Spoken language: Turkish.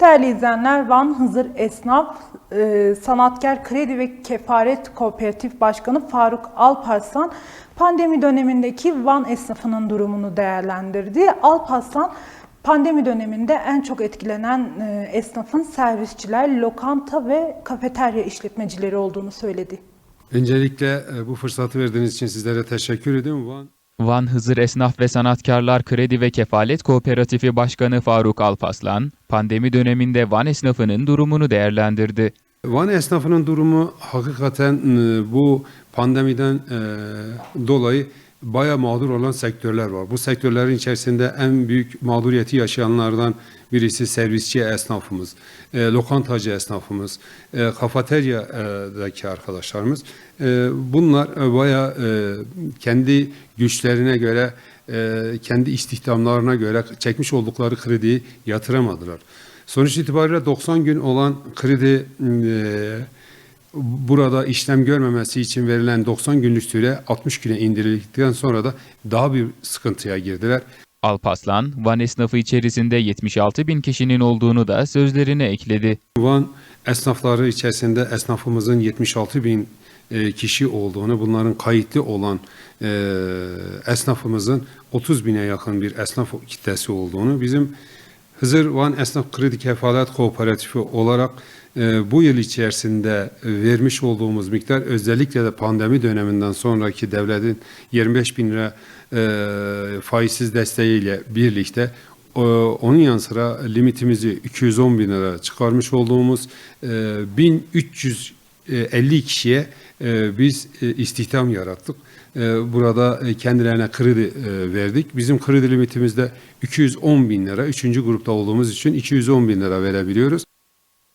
Değerli izleyenler, Van Hızır Esnaf e, Sanatkar Kredi ve Kefaret Kooperatif Başkanı Faruk Alparslan pandemi dönemindeki Van esnafının durumunu değerlendirdi. Alparslan pandemi döneminde en çok etkilenen e, esnafın servisçiler, lokanta ve kafeterya işletmecileri olduğunu söyledi. Öncelikle e, bu fırsatı verdiğiniz için sizlere teşekkür ediyorum. Van Van Hızır Esnaf ve Sanatkarlar Kredi ve Kefalet Kooperatifi Başkanı Faruk Alpaslan, pandemi döneminde Van esnafının durumunu değerlendirdi. Van esnafının durumu hakikaten e, bu pandemiden e, dolayı baya mağdur olan sektörler var. Bu sektörlerin içerisinde en büyük mağduriyeti yaşayanlardan birisi servisçi esnafımız, e, lokantacı esnafımız, e, kafeteryadaki arkadaşlarımız. Bunlar e, baya e, kendi güçlerine göre, kendi istihdamlarına göre çekmiş oldukları krediyi yatıramadılar. Sonuç itibariyle 90 gün olan kredi e, burada işlem görmemesi için verilen 90 günlük süre 60 güne indirildikten sonra da daha bir sıkıntıya girdiler. Alpaslan, Van esnafı içerisinde 76 bin kişinin olduğunu da sözlerine ekledi. Van esnafları içerisinde esnafımızın 76 bin e, kişi olduğunu, bunların kayıtlı olan e, esnafımızın 30 bine yakın bir esnaf kitlesi olduğunu, bizim Hızır Van Esnaf Kredi Kefalet Kooperatifi olarak e, bu yıl içerisinde vermiş olduğumuz miktar özellikle de pandemi döneminden sonraki devletin 25 bin lira e, faizsiz desteğiyle birlikte onun yanı sıra limitimizi 210 bin lira çıkarmış olduğumuz e, 1350 kişiye e, biz e, istihdam yarattık. E, Burada e, kendilerine kredi e, verdik. Bizim kredi limitimizde 210 bin lira. Üçüncü grupta olduğumuz için 210 bin lira verebiliyoruz.